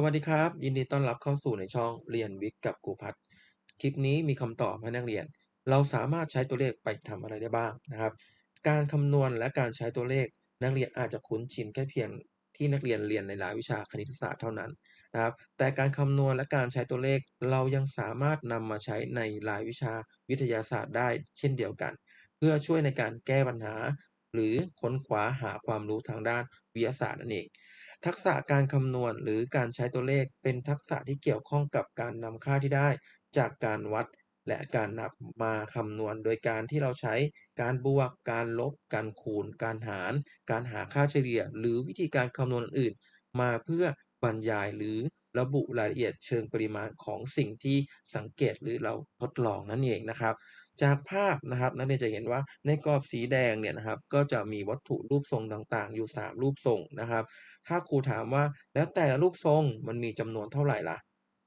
สวัสดีครับ ยินดีต้อนรับเข้าสู่ในช่องเรียนวิทย์กับครูพัฒน์คลิปนี้มีคำตอบให้นักเรียน เราสามารถใช้ตัวเลขไปทำอะไรได้บ้างนะครับ การคำนวณและการใช้ตัวเลข นักเรียนอาจจะคุ้นชินแค่เพียงที่นักเรียนเรียนในรายวิชาคณิตศาสตร์เท่านั้นนะครับ แต่การคำนวณและการใช้ตัวเลข เรายังสามารถนำมาใช้ในรายวิชาวิทยาศาสตร์ได้ เช่นเดียวกัน เพื่อช่วยในการแก้ปัญหา หรือค้นคว้าหาความรู้ทางด้านวิทยาศาสตร์นั่นเอง ทักษะการคำนวณหรือการใช้ตัวเลขเป็นทักษะที่เกี่ยวข้องกับการนำค่าที่ได้ จากการวัดและการนับมาคำนวณโดยการที่เราใช้การบวก การลบ การคูณ การหาร การหาค่าเฉลี่ย หรือวิธีการคำนวณอื่นๆ มาเพื่อบรรยายหรือระบุรายละเอียดเชิงปริมาณของสิ่งที่สังเกตหรือเราทดลองนั่นเองนะครับ จากภาพนะครับนักเรียนจะเห็นว่าในกรอบสีแดงเนี่ยนะครับก็จะมีวัตถุรูปทรงต่างๆ อยู่ 3 รูปทรงนะครับ ถ้าครูถามว่าแล้วแต่ละรูปทรงมันมีจำนวนเท่าไหร่ล่ะ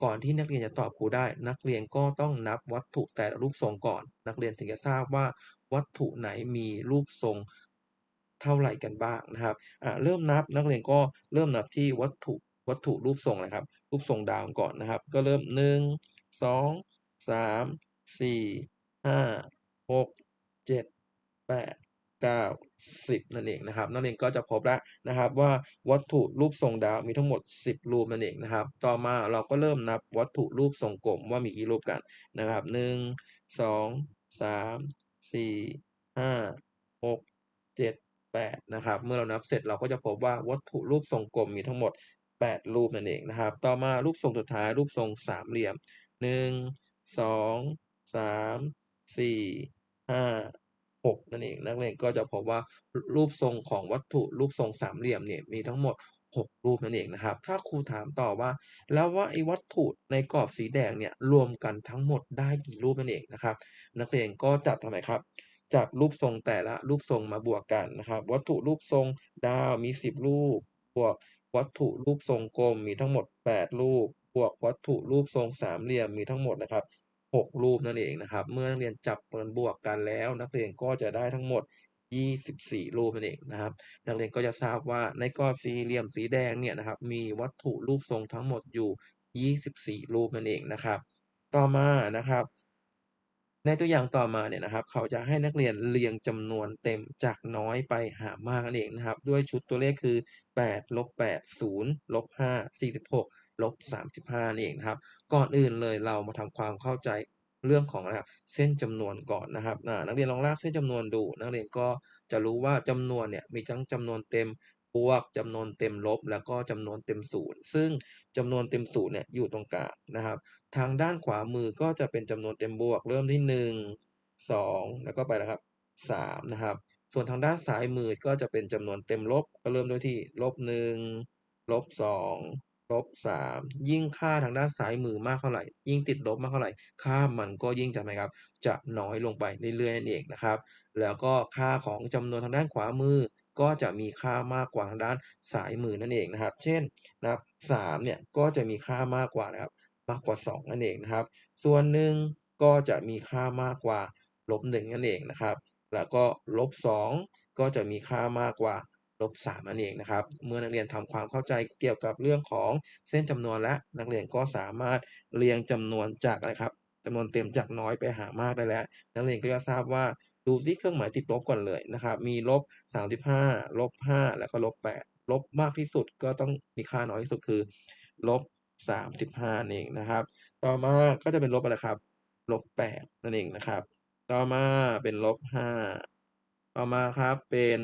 ก่อนที่นักเรียนจะตอบครูได้ นักเรียนก็ต้องนับวัตถุแต่ละรูปทรงก่อน นักเรียนถึงจะทราบว่าวัตถุไหนมีรูปทรงเท่าไหร่กันบ้างนะครับเริ่มนับนักเรียนก็เริ่มนับที่วัตถุวัตถุรูปทรงเลยครับ รูปทรงดาวก่อนนะครับ ก็เริ่ม 1 2 3 4 5 6 7 8 9 10นั่นเองนะครับนักเรียนก็จะพบแล้วนะครับว่าวัตถุรูปทรงดาวมีทั้งหมด 10 รูปนั่นเองนะครับ ต่อมาเราก็เริ่มนับวัตถุรูปทรงกลมว่ามีกี่รูปกันนะครับ1 2 3 4 5 6 7 8นะครับ เมื่อเรานับเสร็จเราก็จะพบว่าวัตถุรูปทรงกลมมีทั้งหมด 8 รูปนั่นเองนะครับ ต่อมารูปทรงสุดท้ายรูปทรงสามเหลี่ยม 1 2 3 4 5 6นั่นเองนักเรียนก็จะพบว่ารูปทรงของวัตถุรูปทรงสามเหลี่ยมเนี่ยมีทั้งหมด 6 รูปนั่นเองนะครับ ถ้าครูถามต่อว่า แล้วว่าไอ้วัตถุในกรอบสีแดงเนี่ยรวมกันทั้งหมดได้กี่รูปนั่นเองนะครับ นักเรียนก็จับทำไมครับจับรูปทรงแต่ละรูปทรงมาบวกกันนะครับ วัตถุรูปทรงดาวมี 10 รูป บวกวัตถุรูปทรงกลมมีทั้งหมด 8 รูป บวกวัตถุรูปทรงสามเหลี่ยมมีทั้งหมดนะครับ 6 รูปนั่นเองนะครับ เมื่อนักเรียนจับเปินบวกกันแล้ว นักเรียนก็จะได้ทั้งหมด 24 รูปนั่นเองนะครับ นักเรียนก็จะทราบว่าในกรอบสี่เหลี่ยมสีแดงเนี่ยนะครับ มีวัตถุรูปทรงทั้งหมดอยู่ 24 รูปนั่นเองนะครับ ต่อมานะครับ ในตัวอย่างต่อมาเนี่ยนะครับ เขาจะให้นักเรียนเรียงจำนวนเต็มจากน้อยไปหามากนั่นเองนะครับ ด้วยชุดตัวเลขคือ8ลบ8 0ลบ5 46 ลบ35นั่เองนะครับ ก่อนอื่นเลยเรามาทำความเข้าใจเรื่องของนะครับเส้นจำนวนก่อนนะครับนักเรียนลองลากเส้นจำนวนดู นักเรียนก็จะรู้ว่าจำนวนเนี่ยมีทั้งจำนวนเต็มบวกจำนวนเต็มลบ แล้วก็จำนวนเต็มศูนย์ซึ่งจำนวนเต็มศูนย์เนี่ยอยู่ตรงกลางนะครับ ทางด้านขวามือก็จะเป็นจำนวนเต็มบวก เริ่มที่ 1 2 แล้วก็ไปนะครับ3นะครับ ส่วนทางด้านซ้ายมือก็จะเป็นจำนวนเต็มลบ ก็เริ่มด้วยที่ลบ1ลบ2 ลบ3ยิ่งค่าทางด้านซ้ายมือมากเท่าไหร่ ยิ่งติดลบมากเท่าไหร่ ค่ามันก็ยิ่งจะไหมครับ จะน้อยลงไปเรื่อยๆนั่นเองนะครับ แล้วก็ค่าของจำนวนทางด้านขวามือก็จะมีค่ามากกว่าทางด้านซ้ายมือนั่นเองนะครับ เช่นนะครับ3เนี่ยก็จะมีค่ามากกว่านะครับมากกว่า 2 นั่นเองนะครับ ส่วนหนึ่งก็จะมีค่ามากกว่าลบ1นั่นเองนะครับ แล้วก็ลบ2ก็จะมีค่ามากกว่า ลบ3นั่นเองนะครับ เมื่อนักเรียนทำความเข้าใจเกี่ยวกับเรื่องของเส้นจำนวนและนักเรียนก็สามารถเรียงจำนวนจากอะไรครับจำนวนเต็มจากน้อยไปหามากได้แล้ว นักเรียนก็จะทราบว่าดูซิเครื่องหมายติดลบก่อนเลยนะครับ มีลบ 35 ลบ 5 แล้วก็ลบ 8 ลบมากที่สุดก็ต้องมีค่าน้อยที่สุดคือลบ 35นั่นเองนะครับ ต่อมาก็จะเป็นลบอะไรครับ ลบ 8 นั่นเองนะครับ ต่อมาเป็นลบ 5 ต่อมาครับเป็น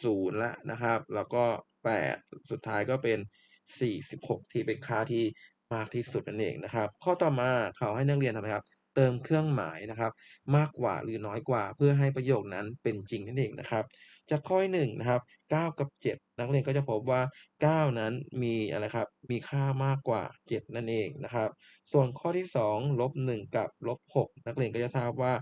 0แล้วนะครับ แล้วก็ 8 สุดท้ายก็เป็น 46 ที่เป็นค่าที่มากที่สุดนั่นเองนะครับ ข้อต่อมาเขาให้นักเรียนทำไมครับ เติมเครื่องหมายนะครับ มากกว่าหรือน้อยกว่าเพื่อให้ประโยคนั้นเป็นจริงนั่นเองนะครับจากข้อที่1นะครับ 9 กับ 7 นักเรียนก็จะพบว่า 9 นั้นมีอะไรครับ มีค่ามากกว่า 7 นั่นเองนะครับ ส่วนข้อที่ 2 ลบ 1 กับลบ 6 นักเรียนก็จะทราบว่า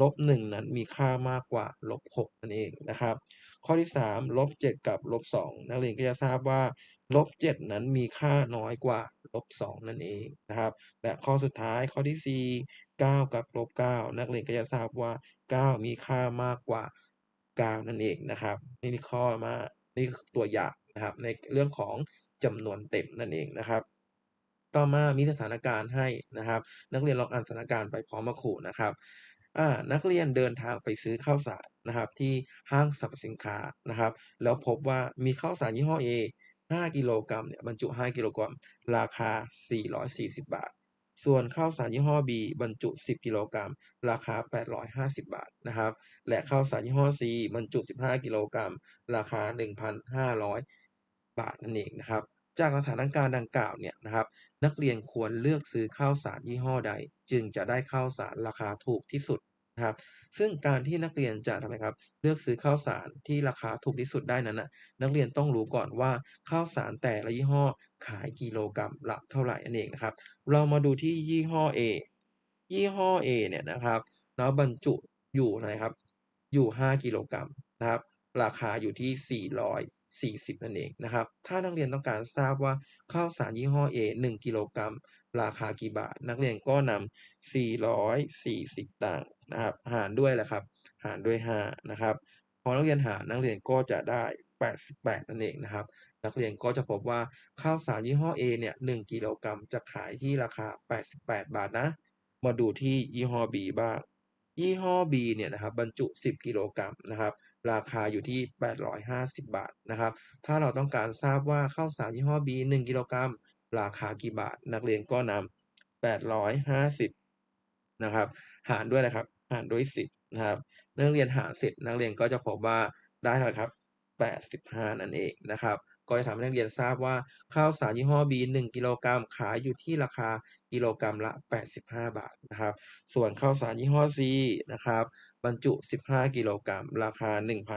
ลบ1นั้นมีค่ามากกว่าลบ6นั่นเองนะครับ ข้อที่3ลบ7กับลบ2นักเรียนก็จะทราบว่าลบ7นั้นมีค่าน้อยกว่าลบ2นั่นเองนะครับ และข้อสุดท้ายข้อที่ 4 9 กับลบ9นักเรียนก็จะทราบว่า 9 มีค่ามากกว่า 9 นั่นเองนะครับ นี่ข้อมานี่ตัวอย่างนะครับในเรื่องของจำนวนเต็มนั่นเองนะครับต่อมามีสถานการณ์ให้นะครับ นักเรียนลองอ่านสถานการณ์ไปพร้อมกับครูนะครับ นักเรียนเดินทางไปซื้อข้าวสารนะครับที่ห้างสรรพสินค้านะครับ แล้วพบว่ามีข้าวสารยี่ห้อ A 5 กิโลกรัมเนี่ยบรรจุ 5 กิโลกรัม ราคา 440 บาท ส่วนข้าวสารยี่ห้อ B บรรจุ 10 กิโลกรัม ราคา 850 บาทนะครับ และข้าวสารยี่ห้อ C บรรจุ 15 กิโลกรัม ราคา 1,500 บาทนั่นเองนะครับ จากสถานการณ์ดังกล่าวเนี่ยนะครับ นักเรียนควรเลือกซื้อข้าวสารยี่ห้อใด จึงจะได้ข้าวสารราคาถูกที่สุดนะครับ ซึ่งการที่นักเรียนจะทำไมครับ เลือกซื้อข้าวสารที่ราคาถูกที่สุดได้นั้นนะนักเรียนต้องรู้ก่อนว่าข้าวสารแต่ละยี่ห้อขายกิโลกรัมละเท่าไหร่นั่นเองนะครับ เรามาดูที่ยี่ห้อ A ยี่ห้อ A เนี่ยนะครับแล้วบรรจุอยู่นะครับ อยู่ 5 กิโลกรัมนะครับ ราคาอยู่ที่ 40 นั่นเองนะครับ ถ้านักเรียนต้องการทราบว่าข้าวสารยี่ห้อ A 1 กิโลกรัม ราคากี่บาท นักเรียนก็นำ440ตังค์นะครับ หารด้วยแหละครับ หารด้วย 5 นะครับ พอนักเรียนหารนักเรียนก็จะได้ 88 นั่นเองนะครับ นักเรียนก็จะพบว่าข้าวสารยี่ห้อ A เนี่ย 1 กิโลกรัมจะขายที่ราคา 88 บาทนะ มาดูที่ยี่ห้อ B บ้าง ยี่ห้อ B เนี่ยนะครับ บรรจุ 10 กิโลกรัมนะครับ ราคาอยู่ที่ 850 บาทนะครับ ถ้าเราต้องการทราบว่าข้าวสารยี่ห้อ B 1กิโลกรัมราคากี่บาท นักเรียนก็นำ850นะครับหารด้วยนะครับหารด้วย 10นะครับนักเรียนหารเสร็จนักเรียนก็จะพบว่าได้เท่าไหร่ครับ 85 นั่นเองนะครับ ก็จะทำให้นักเรียนทราบว่าข้าวสารยี่ห้อ B 1กิโลกรัมขายอยู่ที่ราคากิโลกรัมละ 85 บาทนะครับ ส่วนข้าวสารยี่ห้อ C นะครับบรรจุ 15 กิโลกรัมราคา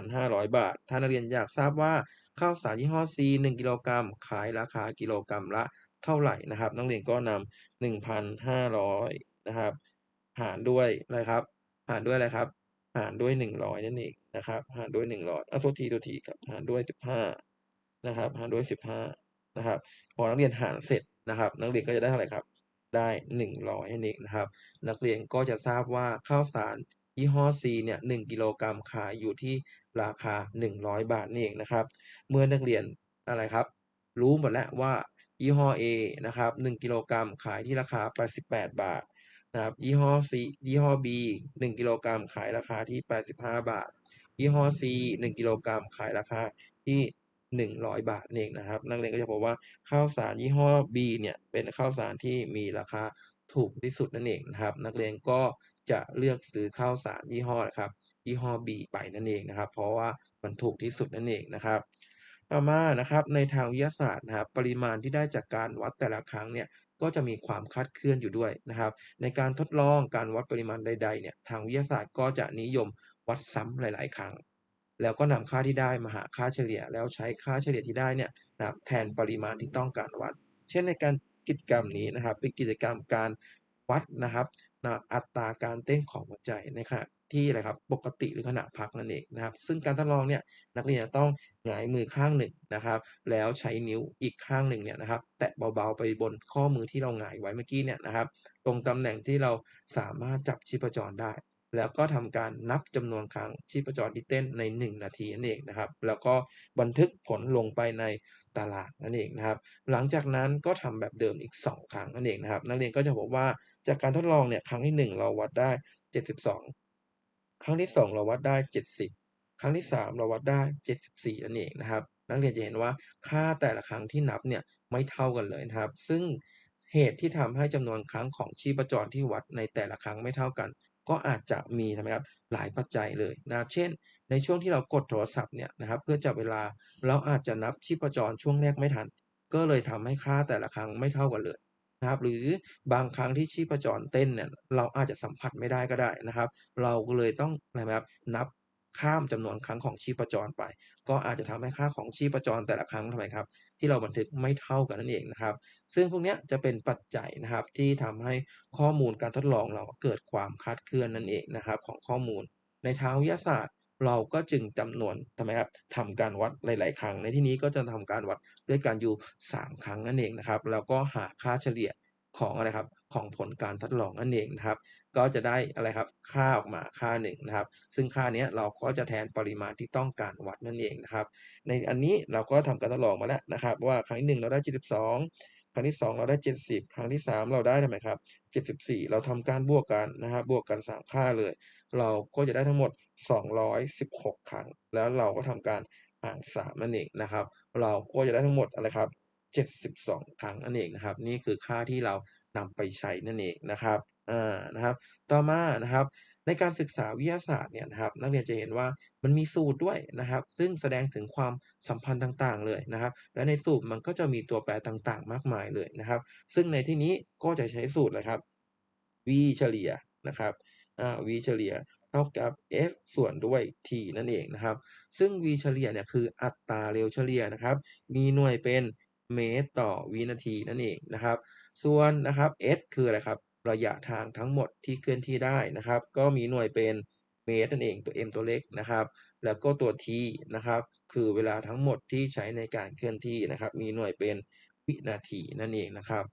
1,500 บาท ถ้านักเรียนอยากทราบว่าข้าวสารยี่ห้อ C 1กิโลกรัมขายราคากิโลกรัมละเท่าไหร่นะครับนักเรียนก็นำ1,500นะครับหารด้วยอะไรครับหารด้วยอะไรครับหารด้วย 100 นั่นเองนะครับ หารด้วย 100เอาโทษทีโทษทีครับ หารด้วย 15 นะครับหารด้วย 15 นะครับ พอนักเรียนหารเสร็จนะครับ นักเรียนก็จะได้เท่าไหร่ครับ ได้ 100นั่นเองนะครับ นักเรียนก็จะทราบว่าข้าวสารยี่ห้อ C เนี่ย1กิโลกรัมขายอยู่ที่ราคา 100 บาทนี่เองนะครับ เมื่อนักเรียนอะไรครับ รู้หมดแล้วว่ายี่ห้อ A นะครับ1กิโลกรัมขายที่ราคา 88 บาทนะครับยี่ห้อ C ยี่ห้อ B 1กิโลกรัมขายราคาที่ 85 บาท ยี่ห้อ C 1กิโลกรัมขายราคาที่ 100 บาทเองนะครับ นักเรียนก็จะพบว่าข้าวสารยี่ห้อ B เนี่ยเป็นข้าวสารที่มีราคาถูกที่สุดนั่นเองนะครับ นักเรียนก็จะเลือกซื้อข้าวสารยี่ห้อนะครับยี่ห้อ B ไปนั่นเองนะครับ เพราะว่ามันถูกที่สุดนั่นเองนะครับ ต่อมานะครับในทางวิทยาศาสตร์นะครับ ปริมาณที่ได้จากการวัดแต่ละครั้งเนี่ยก็จะมีความคลาดเคลื่อนอยู่ด้วยนะครับ ในการทดลองการวัดปริมาณใดๆเนี่ยทางวิทยาศาสตร์ก็จะนิยมวัดซ้ำหลาย ๆ ครั้ง แล้วก็นำค่าที่ได้มาหาค่าเฉลี่ย แล้วใช้ค่าเฉลี่ยที่ได้เนี่ยนะแทนปริมาณที่ต้องการวัด เช่นในการกิจกรรมนี้นะครับ เป็นกิจกรรมการวัดนะครับนะอัตราการเต้นของหัวใจในขณะที่อะไรครับปกติหรือขณะพักนั่นเองนะครับ ซึ่งการทดลองเนี่ยนักเรียนต้องหงายมือข้างหนึ่งนะครับ แล้วใช้นิ้วอีกข้างหนึ่งเนี่ยนะครับ แตะเบาๆไปบนข้อมือที่เราหงายไว้เมื่อกี้เนี่ยนะครับ ตรงตำแหน่งที่เราสามารถจับชีพจรได้ แล้วก็ทำการนับจำนวนครั้งชีพจรที่เต้นใน 1 นาทีนั่นเองนะครับ แล้วก็บันทึกผลลงไปในตารางนั่นเองนะครับ หลังจากนั้นก็ทำแบบเดิมอีก 2 ครั้งนั่นเองนะครับ นักเรียนก็จะพบว่าจากการทดลองเนี่ยครั้งที่ 1 เราวัดได้ 72 ครั้งที่ 2 เราวัดได้ 70 ครั้งที่ 3 เราวัดได้ 74นั่นเองนะครับ นักเรียนจะเห็นว่าค่าแต่ละครั้งที่นับเนี่ยไม่เท่ากันเลยนะครับ ซึ่งเหตุที่ทำให้จำนวนครั้งของชีพจรที่วัดในแต่ละครั้งไม่เท่ากัน ก็อาจจะมีนะครับหลายปัจจัยเลยนะครับเช่น ในช่วงที่เรากดโทรศัพท์เนี่ยนะครับเพื่อจับเวลาเราอาจจะนับชีพจรช่วงแรกไม่ทัน ก็เลยทำให้ค่าแต่ละครั้งไม่เท่ากันเลยนะครับหรือบางครั้งที่ชีพจรเต้นเนี่ยเราอาจจะสัมผัสไม่ได้ก็ได้นะครับ เราก็เลยต้องนะครับนับ ข้ามจำนวนครั้งของชีพจรไป ก็อาจจะทำให้ค่าของชีพจรแต่ละครั้งทำไมครับ ที่เราบันทึกไม่เท่ากันนั่นเองนะครับ ซึ่งพวกนี้จะเป็นปัจจัยนะครับที่ทำให้ข้อมูลการทดลองเราเกิดความคลาดเคลื่อนนั่นเองนะครับ ของข้อมูล ในทางวิทยาศาสตร์เราก็จึงจำนวนทำไมครับทำการวัดหลาย ๆ ครั้ง ในที่นี้ก็จะทำการวัดด้วยการอยู่ 3 ครั้งนั่นเองนะครับ แล้วก็หาค่าเฉลี่ยของอะไรครับ ของผลการทดลองนั่นเองนะครับ ก็จะได้อะไรครับค่าออกมาค่าหนึ่งนะครับ ซึ่งค่านี้เราก็จะแทนปริมาณที่ต้องการวัดนั่นเองนะครับ ในอันนี้เราก็ทำการทดลองมาแล้วนะครับ ว่าครั้งที่1เราได้ 72 ครั้งที่ 2 เราได้ 70 ครั้งที่ 3 เราได้ท่าไรครับ 74 เราทำการบวกกันนะครับบวกกัน 3 ค่าเลย เราก็จะได้ทั้งหมด 216 ครั้ง แล้วเราก็ทำการหาร3นั่นเองนะครับ เราก็จะได้ทั้งหมดอะไรครับ 72 ครั้งนั่นเองนะครับ นี่คือค่าที่เรานำไปใช้นั่นเองนะครับอ่านะครับ ต่อมานะครับ ในการศึกษาวิทยาศาสตร์เนี่ยนะครับ นักเรียนจะเห็นว่ามันมีสูตรด้วยนะครับ ซึ่งแสดงถึงความสัมพันธ์ต่างๆ เลยนะครับ และในสูตรมันก็จะมีตัวแปรต่างๆ มากมายเลยนะครับ ซึ่งในที่นี้ก็จะใช้สูตรอะครับ v เฉลี่ยนะครับอ่า v เฉลี่ยเท่ากับ f ส่วนด้วย t นั่นเองนะครับ ซึ่ง v เฉลี่ยเนี่ยคืออัตราเร็วเฉลี่ยนะครับ มีหน่วยเป็น เมตรต่อวินาทีนั่นเองนะครับ ส่วนนะครับ s คืออะไรครับ ระยะทางทั้งหมดที่เคลื่อนที่ได้นะครับ ก็มีหน่วยเป็นเมตรนั่นเองตัว m ตัวเล็กนะครับ แล้วก็ตัว t นะครับ คือเวลาทั้งหมดที่ใช้ในการเคลื่อนที่นะครับ มีหน่วยเป็นวินาทีนั่นเองนะครับ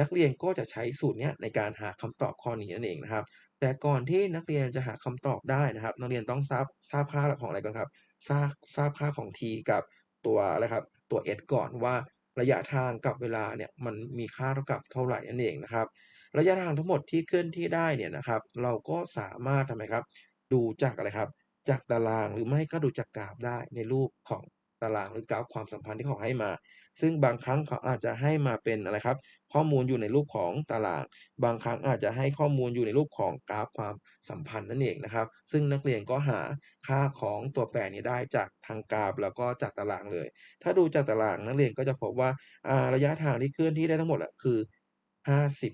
นักเรียนก็จะใช้สูตรนี้ในการหาคำตอบข้อนี้นั่นเองนะครับ แต่ก่อนที่นักเรียนจะหาคำตอบได้นะครับ นักเรียนต้องทราบทราบค่าของอะไรก่อนครับ ทราบทราบค่าของ t กับตัวอะไรครับ ตัว s ก่อนว่าระยะทางกับเวลาเนี่ยมันมีค่าเท่ากับเท่าไหร่นั่นเองนะครับ ระยะทางทั้งหมดที่เคลื่อนที่ได้เนี่ยนะครับ เราก็สามารถทำไมครับ ดูจากอะไรครับ จากตารางหรือไม่ก็ดูจากกราฟได้ในรูปของ ตารางหรือกราฟความสัมพันธ์ที่เขาให้มา ซึ่งบางครั้งเขาอาจจะให้มาเป็นอะไรครับ ข้อมูลอยู่ในรูปของตาราง บางครั้งอาจจะให้ข้อมูลอยู่ในรูปของกราฟความสัมพันธ์นั่นเองนะครับ ซึ่งนักเรียนก็หาค่าของตัวแปรนี้ได้จากทางกราฟแล้วก็จากตารางเลย ถ้าดูจากตารางนักเรียนก็จะพบว่าระยะทางที่เคลื่อนที่ได้ทั้งหมดอะคือ 50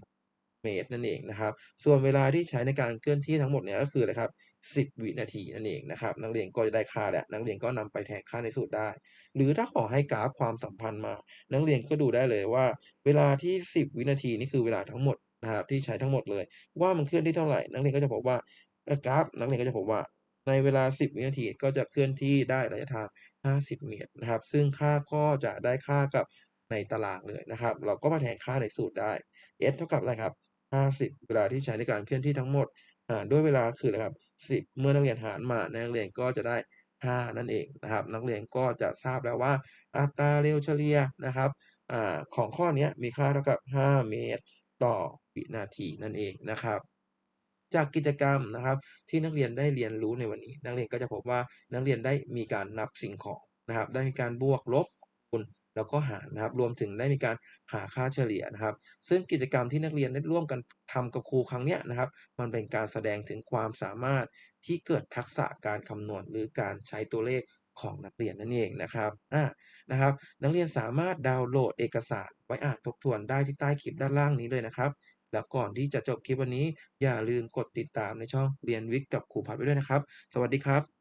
เมตรนั่นเองนะครับส่วนเวลาที่ใช้ในการเคลื่อนที่ทั้งหมดเนี่ยก็คืออะไรครับ10 วินาทีนั่นเองนะครับนักเรียนก็จะได้ค่าแหล้วนักเรียนก็นำไปแทนค่าในสูตรได้ หรือถ้าขอให้กราฟความสัมพันธ์มา นักเรียนก็ดูได้เลยว่า เวลาที่ 10 วินาทีนี่คือเวลาทั้งหมดนะครับที่ใช้ทั้งหมดเลย ว่ามันเคลื่อนที่เท่าไหร่นักเรียนก็จะพบว่ากราฟนักเรียนก็จะพบว่าในเวลา 10 วินาทีก็จะเคลื่อนที่ได้ระยะทาง 50 เมตรนะครับ ซึ่งค่าก็จะได้ค่ากับในตารางเลยนะครับ เราก็มาแทนค่าในสูตรได้ s เท่ากับอะไรครับ 50 เวลาที่ใช้ในการเคลื่อนที่ทั้งหมดหารด้วยเวลาคืออะครับ 10 เมื่อนักเรียนหารมานักเรียนก็จะได้ 5 นั่นเองนะครับ นักเรียนก็จะทราบแล้วว่า อัตราเร็วเฉลี่ยนะครับอของข้อนี้มีค่าเท่ากับ 5 เมตรต่อวินาทีนั่นเองนะครับจากกิจกรรมนะครับที่นักเรียนได้เรียนรู้ในวันนี้ นักเรียนก็จะพบว่านักเรียนได้มีการนับสิ่งของนะครับ ได้มีการบวกลบคูณ แล้วก็หารนะครับ รวมถึงได้มีการหาค่าเฉลี่ยนะครับ ซึ่งกิจกรรมที่นักเรียนได้ร่วมกันทำกับครูครั้งนี้นะครับ มันเป็นการแสดงถึงความสามารถที่เกิดทักษะการคำนวณ หรือการใช้ตัวเลขของนักเรียนนั่นเองนะครับอ่านะครับ นักเรียนสามารถดาวน์โหลดเอกสารไว้อ่านทบทวนได้ที่ใต้คลิปด้านล่างนี้เลยนะครับแล้วก่อนที่จะจบคลิปวันนี้ อย่าลืมกดติดตามในช่องเรียนวิทย์กับครูพัฒน์ไว้ด้วยนะครับ สวัสดีครับ